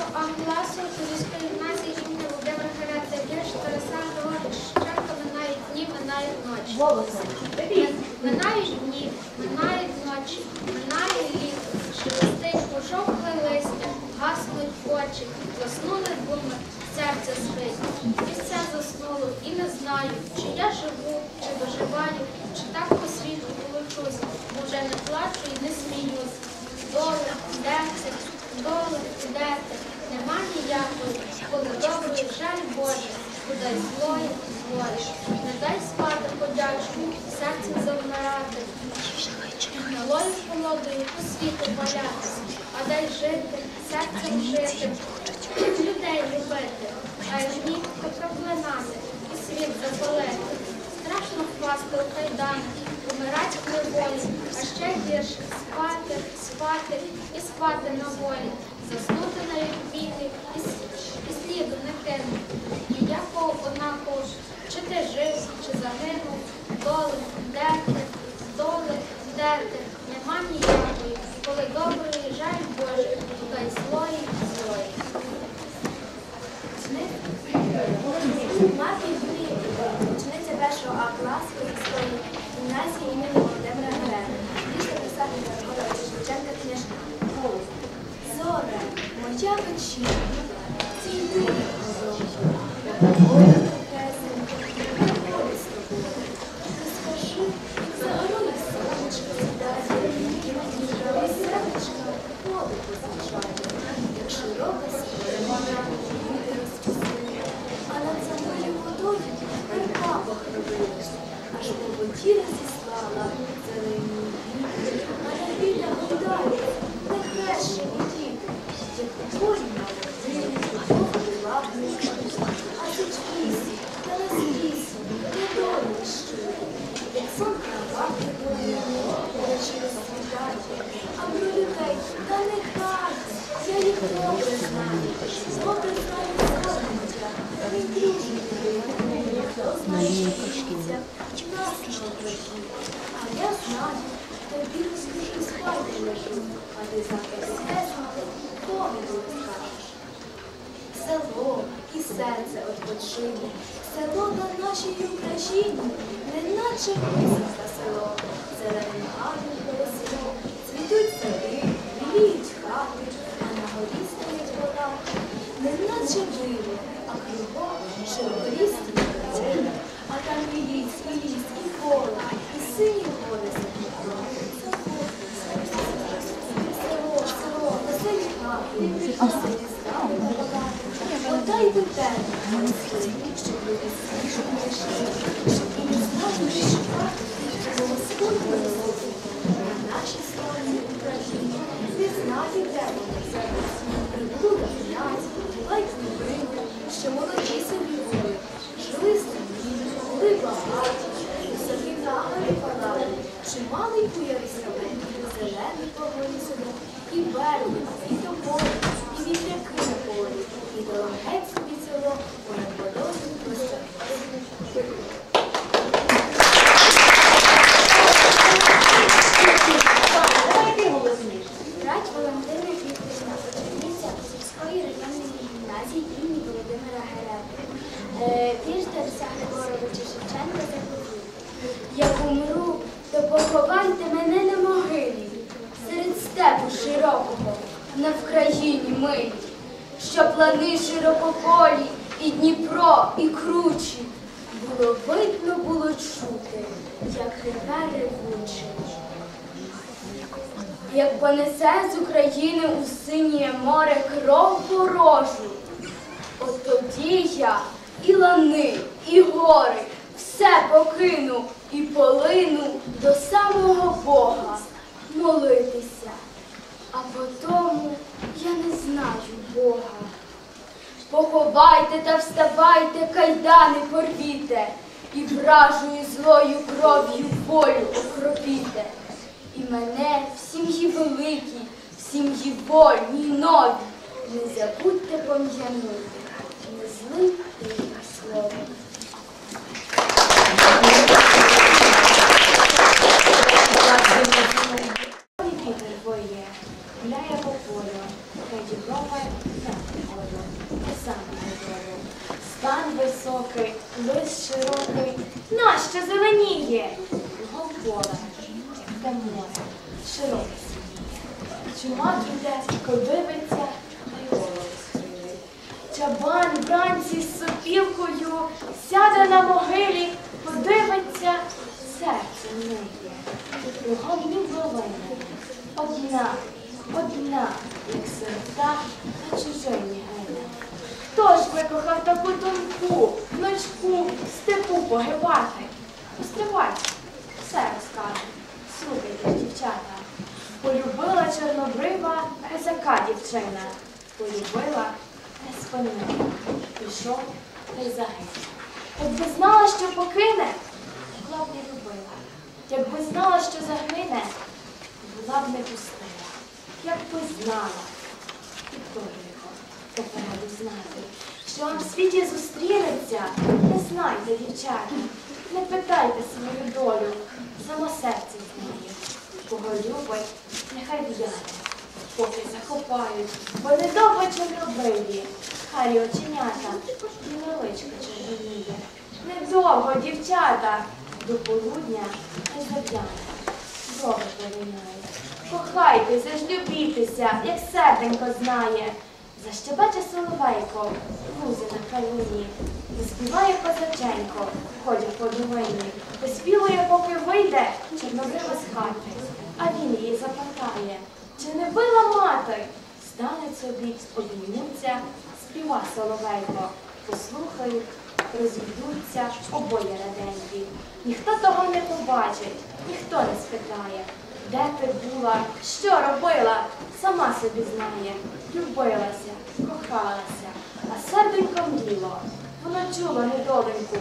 А класу Київської гімназії імені Володимира Герета вірш Тараса Григорія Шевченка «Минають дні, минають ночі». Минають дні, минають ночі, минає літо, шелестить пожовкле листя, гаснуть очі, заснули думи, серце спить. Місця заснуло і не знаю, чи я живу, чи доживаю, чи так по світу волочусь, бо вже не плачу і не сміюсь. Доле, дете, доле, дете, нема ніякої, коли доброї жаль Боже, подай злої, злої. Не дай спати подячку, серцем завмирати. Малою холодою по світу валятися, а дай жити, серцем жити, людей любити, а й нітко проклинати і світ запалити. Страшно впасти у кайдани, умирать в неволі, а ще гірше спати, спати і спати на волі, заснути на віки і, і сліду не кинути. Ніякого однаково, чи ти жив, чи загинув, доли, де ти, доли, де ти, нема ніякої, коли доброї жаль Боже, дай злої, злої. Мати Юлії, учениця першого А класу Київської гімназії імені Володимира Грена. Після писати Григоровича Шевченка книжка. Зоре, моя вечірня, зійди Ой, тихесенько, приходи з тобою. Ти скажи, як загорулось сонечко сідає, і сердечка поле позначає, як широка розпустили, а водою верба похробилась, аж по воді розіслала зелені а на біля гуляє, не хрещені діти, як у полі молоді, довгий лапний а тут в лісі, та на лісі, не долі щиро, як сон кровати боє, очі розсвітають, а про людей та нехай, я їх добре знаю, добре знаю згодниця, він дружить хто знає, що діється, не а я знаю, тобі розкажу спати лежу, а ти завтра знати, повіду розкажеш село і серце відпочине. Село на нашій Україні, неначе висока село, зеленим гарним колесо, цвітуть сади, біліють хати, а на горі стоїть вода, неначе вири, а кругом широколісні картини, а там і ліс, і ліс, і поле, і сині гори Село, село, веселі хати, а селі стали Подай до тебе, щоб люди щоб щоб і не знали, що бо Господь високий на нашій славній Україні. Не знаю, де вони зараз. Прибули князь, лайкні брили, що молоді собі були, жили самі, були багаті, високі нагорі палали, чималий куяри себе, зелений погорі собі, і берли, і тополі, і вітряки на полі, і дорогець собі село, понад водою просто. Брать Валентина Вікторівна, учениця сільської районної гімназії імені Володимира Герети. Е, Вірш Тараса Григоровича Шевченка заповів. Як умру, то поховайте мене на могилі, серед степу широкого, на Вкраїні милі, що плани широкополі, і Дніпро, і кручі. Було видно, було чути, як реве ревучий. Як понесе з України у синє море кров ворожу, От тоді я і лани, і гори, все покину і полину до самого Бога молитися. А потому я не знаю Бога. Поховайте та вставайте, кайдани порвіте, і вражою злою кров'ю волю окропіте. І мене в сім'ї великій, в сім'ї вольній новій, не забудьте пом'янути, не злим тим високий, лист широкий, нащо зеленіє, Голбора, та море, широке сіє. Чума іде, кодивиться, а й голову схилить. Чабан вранці з сопілкою сяде на могилі, подивиться, серце миє. Кругом ні новини. Одна, одна, як серта та чужиня. Хто ж викохав таку тонку, гнучку, степу погибати? Постривайте, все розкажу. Слухайте, дівчата. Полюбила чорнобрива козака дівчина. Полюбила, не спинила. Пішов та й загинув. Якби знала, що покине, була б не любила. Якби знала, що загине, була б не пустила. Якби знала, його попереду знати, що вам в світі зустрінеться, не знайте, дівчата, не питайте свою долю, само серце знає. Кого любить, нехай в'яне, поки закопають, бо недовго чорнобриві, харі оченята, величко червоніє. Недовго, дівчата, до полудня не зав'яне, довго полиняє. Кохайтеся ж, як серденько знає. Защебече соловейко, лузи на калині, заспіває козаченько, ходя по долині, поспівує, поки вийде, чорнобрива з хати, а він її запитає, чи не била мати? Стане собі, обіймуться, співа соловейко, послухають, розійдуться обоє раденькі. Ніхто того не побачить, ніхто не спитає. Де ти була? Що робила? Сама собі знає. Любилася, кохалася, а серденько мліло. Воно чуло недоленьку,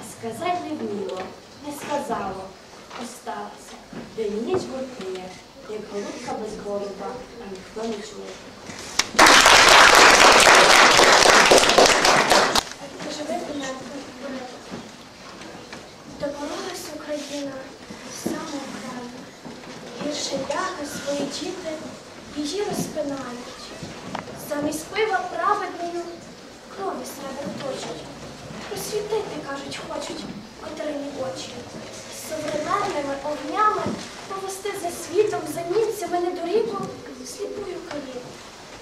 а сказать не вміло, не сказало. Осталося, де ніч буркує, як голубка без голуба, а ніхто не чує. Діти її розпинають. Замість пива праведною крові серед точать. Просвітити, кажуть, хочуть отрині очі. Современними огнями повести за світом, за німцями недоріку сліпую каліку.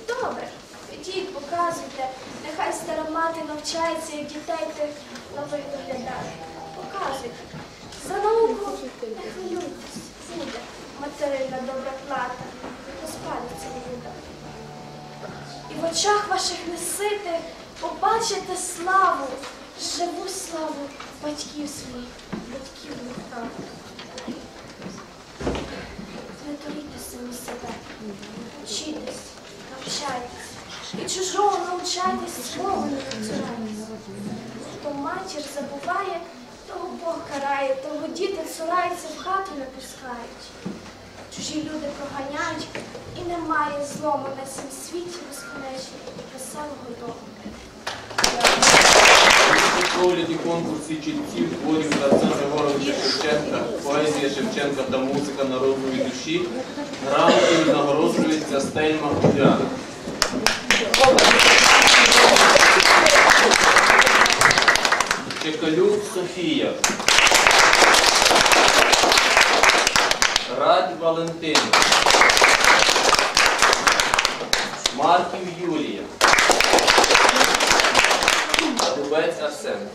Добре, ідіть, показуйте, нехай стара мати навчається, як дітей тих нових доглядати. Показуйте. За науку не хвилюйтесь, буде материна добра плата, розпадеться вода. І в очах ваших несити побачите славу, живу славу батьків своїх, батьків нехтав. Не торійте самі себе, вчитесь, навчайтесь, і чужого навчайтесь, слово не цурайтесь. Хто матір забуває, того Бог карає, того діти цураються, в хату не пускають. Чужі люди проганяють, і немає злому на цім світі безконечній веселого дому. Огляді конкурсі чітців творів Тараса Григоровича Шевченка, поезія Шевченка та музика народної душі грамотою нагороджується Стельма Уляна. Чекалюк Софія. Conrad Valentino. Marco Júlia. Adubete Arsene.